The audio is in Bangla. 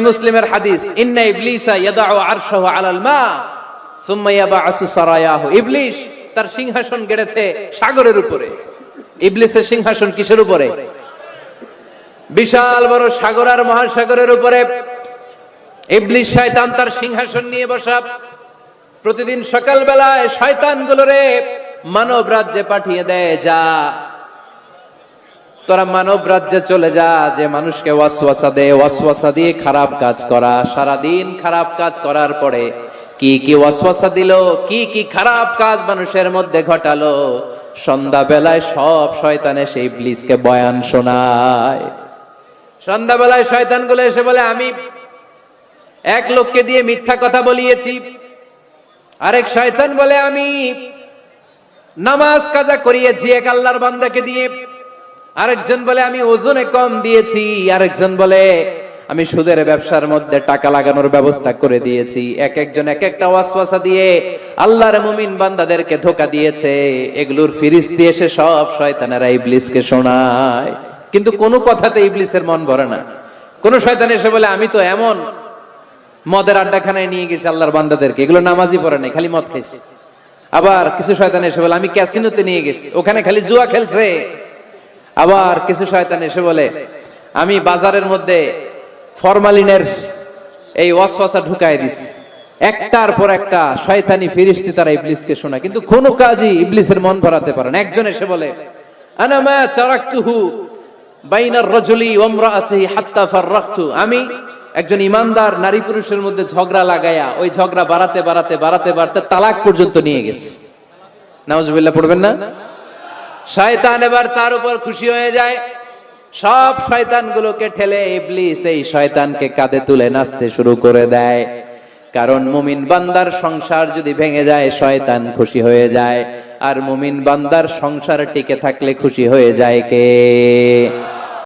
মুসলিমের হাদিস, ইন্না ইবলিসা আলাল মা, সুম্মা ইয়াবাসু সারায়াহু। ইবলিস তার সিংহাসন গেড়েছে সাগরের উপরে। ইবলিসের সিংহাসন কিসের উপরে? বিশাল বড় সাগর আর মহাসাগরের উপরে। ইবলিস শয়তান তার সিংহাসন নিয়ে বসা। প্রতিদিন সকালবেলায় শয়তান গুলোরে মানব রাজ্যে পাঠিয়ে দেয় যা তোরা মানব রাজ্যে চলে যা, যে মানুষকে ওয়াসওয়াসা দে, ওয়াসওয়াসা দিয়ে খারাপ কাজ করা। সারাদিন খারাপ কাজ করার পরে কি কি ওয়াসওয়াসা দিল, কি কি খারাপ কাজ মানুষের মধ্যে ঘটালো সন্ধ্যা বেলায় সব শয়তানে সেই ব্লিজকে বয়ান শোনায়। সন্ধ্যাবেলায় শয়তানগুলো এসে বলে, আমি এক লোককে দিয়ে মিথ্যা কথা বলিয়েছি। আরেক শয়তান বলে, আমি নামাজ কাজা করিয়েছি এক আল্লাহর বান্দাকে দিয়ে। আরেকজন বলে, আমি ওজনে কম দিয়েছি। আরেকজন বলে, আমি সুদের ব্যবসার মধ্যে টাকা লাগানোর ব্যবস্থা করে দিয়েছি। এক একজন এক একটা ওয়াসওয়াসা দিয়ে আল্লাহর মুমিন বান্দাদেরকে ধোকা দিয়েছে। এগুলোর ফিরিস্তি এসে সব শয়তানেরা ইবলিসকে শোনায়। কিন্তু কোনো কথাতে ইবলিসের মন ভরে না। কোন শয়তান এসে বলে, আমি তো এমন মদের আড্ডাখানায় নিয়ে গেছি আল্লাহর বান্দাদেরকে। এগুলো নামাজই পড়ে নাই, খালি মদ খাইছে। আবার কিছু শয়তান এসে বলে, আমি ক্যাসিনোতে নিয়ে গেছি। ওখানে খালি জুয়া খেলছে। আবার কিছু শয়তান এসে বলে, আমি বাজারের মধ্যে ফরমালিনের এই ওয়াসওয়াসা ঢুকায় দিছি। একটার পর একটা শয়তানি ফিরিস্তি তারা ইবলিসকে শোনা কিন্তু কোনো কাজই ইবলিসের মন ভরাতে পারে না। একজন এসে বলে, আনা মা চারাকতুহু বাইনার রজুলি ওমরাআতিহি হাত্তা ফাররাখতু আমি একজন ইমানদার নারী পুরুষের মধ্যে ঝগড়া লাগায়া ওই ঝগড়া বাড়াতে বাড়াতে বাড়াতে বাড়াতে তালাক পর্যন্ত নিয়ে গেছে। নাউজুবিল্লাহ, পড়বেন না? শয়তান এবার তার উপর খুশি হয়ে যায়। সব শয়তান গুলোকে ঠেলে ইবলিস এই শয়তানকে কাঁধে তুলে নাচতে শুরু করে দেয়। কারণ মুমিন বান্দার সংসার যদি ভেঙে যায়, শয়তান খুশি হয়ে যায়। আর মুমিন বান্দার সংসার টিকে থাকলে খুশি হয়ে যায় কে?